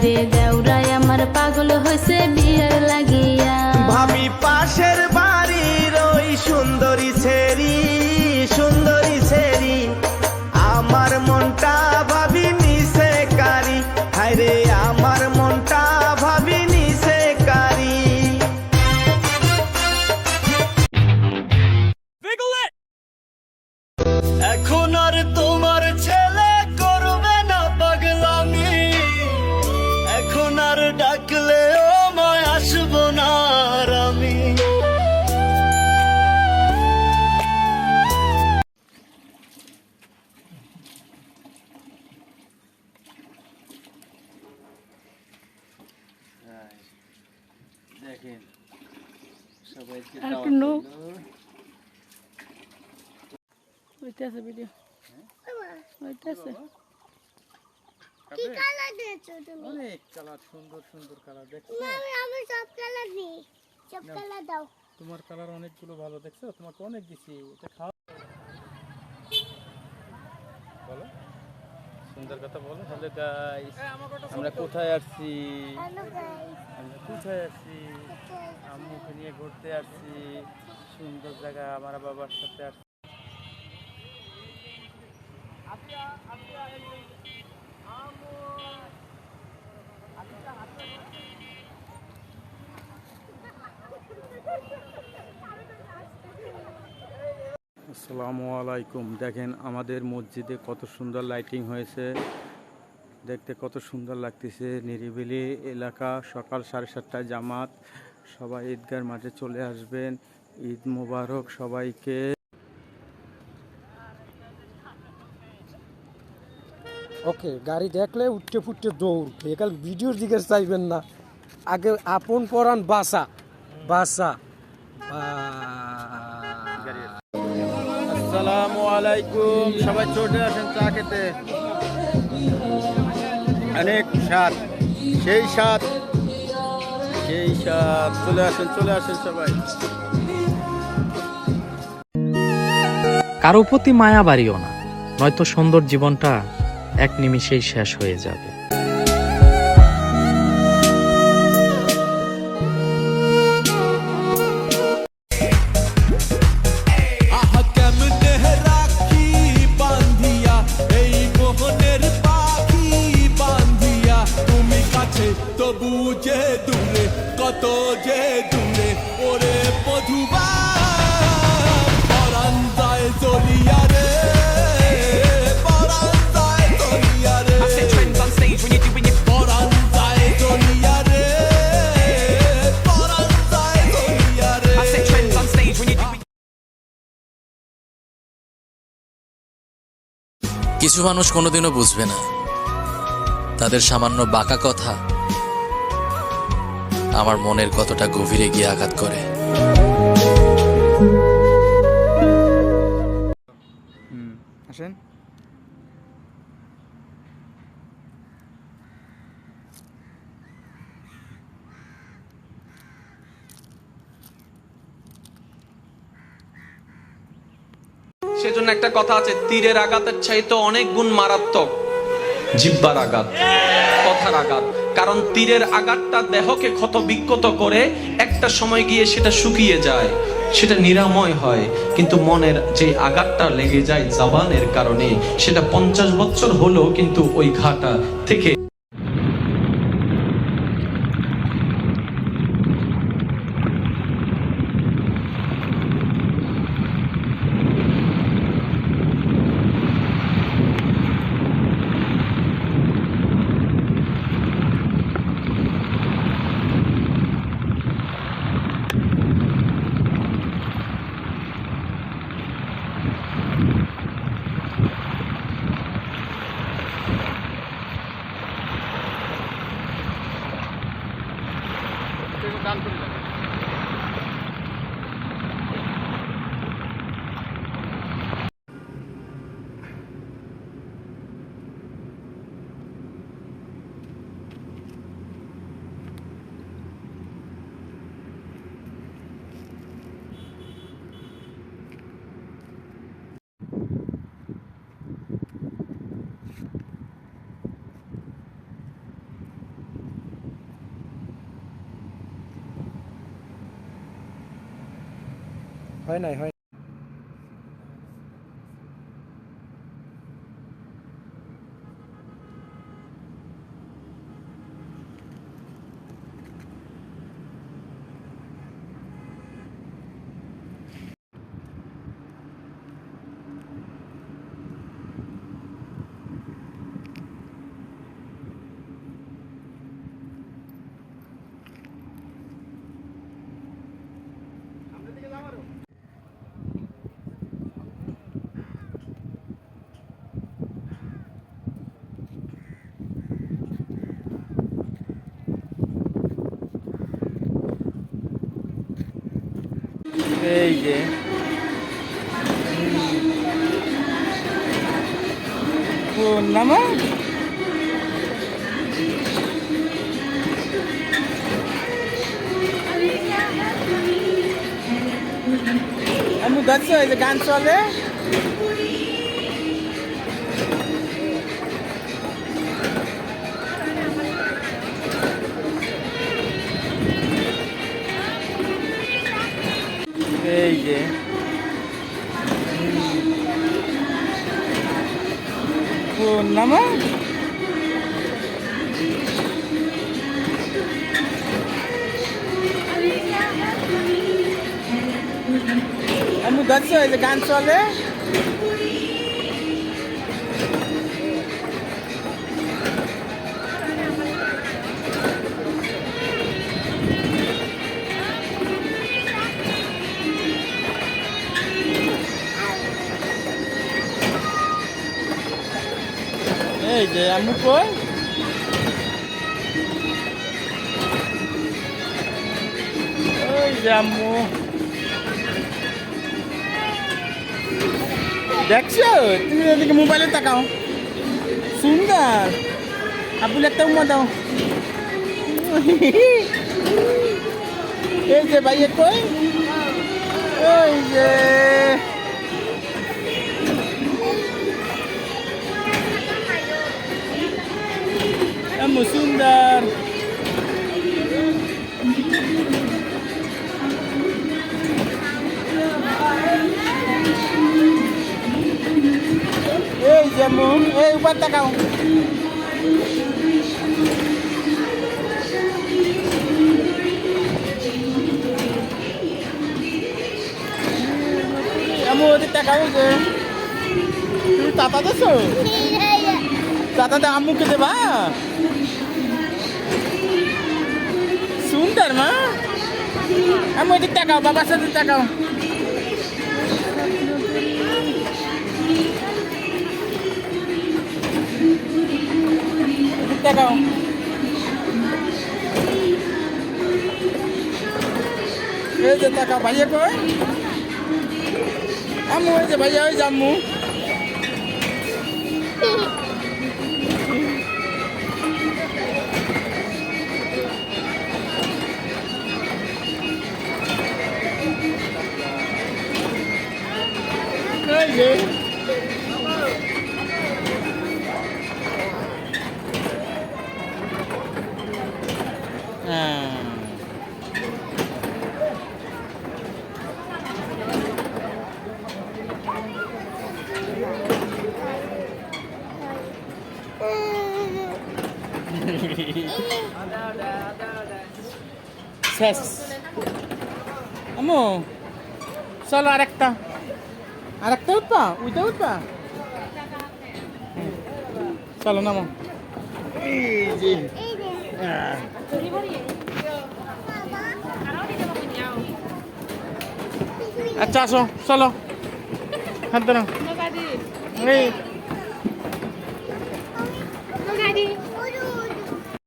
হাইরে দেউরাই আমার পাগল হয়েছে বিয়ার লাগিয়া। ভাবি পাশের বাড়ির ওই সুন্দরী ছেড়ি দেখেন। সবাইকে কি কালার দিয়েছ তুমি? অনেক কালার সুন্দর সুন্দর কালার দেখছ? না, আমি আমি সব কালার দিই। সব কালার দাও। তোমার কালার অনেকগুলো ভালো দেখছ? তোমাকে অনেক দিছি। এটা খাওয়া বলো। সুন্দর কথা বলো। হ্যালো গাইস আমরা কোথায় আসছি হ্যালো গাইস আমরা কোথায় আসছি আম্মুকে নিয়ে ঘুরতে আসছি। সুন্দর জায়গা আমার বাবার সাথে আসছি। আসসালামু আলাইকুম। দেখেন আমাদের মসজিদে কত সুন্দর লাইটিং হয়েছে। দেখতে কত সুন্দর লাগতেছে। নিরিবিলি এলাকা সকাল সাড়ে সাতটায় জামাত সবাই ঈদগার মাঠে চলে আসবেন। ঈদ মোবারক সবাইকে। ওকে গাড়ি দেখলে উঠতে ফুটতে দৌড়। একাল ভিডিওর দিকে চাইবেন না। আগে আপন পরান বাসা। বাসা। আসসালামু আলাইকুম। সবাই চলে আসেন চা খেতে। অনেক স্বাদ, সেই সাত সেই স্বাদ। চলে আসেন চলে আসেন সবাই। কারও প্রতি মায়া বাড়িও না, নয়তো সুন্দর জীবনটা এক নিমিষেই শেষ হয়ে যাবে। কিছু মানুষ কোনোদিনও বুঝবে না। তাদের সামান্য বাঁকা কথা আমার মনের কতটা গভীরে গিয়ে আঘাত করে। আসেন। সেজন্য একটা কথা আছে, তীরের আঘাতের চাইতে অনেক গুণ মারাত্মক। জিব্বার আঘাত, কথার আঘাত। কারণ তীরের আঘাতটা দেহকে ক্ষত বিক্ষত করে, একটা সময় গিয়ে সেটা শুকিয়ে যায়, সেটা নিরাময় হয়। কিন্তু মনের যে আঘাতটা লেগে যায় জাবানের কারণে, সেটা পঞ্চাশ বছর হলেও কিন্তু ওই ঘাটা থেকে হয় নাই হয় যে নামা? আমি দেখছ এই যে গান চলে। দেখছ এই যে গান চলে এই যে আমি কই ওই যে আম্মু দেখছ তুমি এদিকে মোবাইলে তাকাও সুন্দর আবুল একটা উমা দাও এই যে ভাইয়ে কই ওই যে আম্মু সুন্দর এই উপর তাকাও। আম্মু ওদের তাকাও যে, তুমি তাতা দেছো? তাতা দা আম্মুকে দেবা? সুন্দর মা। আম্মু ওদিক তাকাও, বাবার সাথে তাকাও। এদিক তাকাও এই যে তাকাও ভাইয়া কই আম্মু এই যে ভাইয়া ওই যে আম্মু এই শেষ। আম্মু চলো আরেকটা। আরেকটা উঠবা? উঠে উঠবা। চলো নামো। আচ্ছা আসো চলো। হাত ধরো। এই।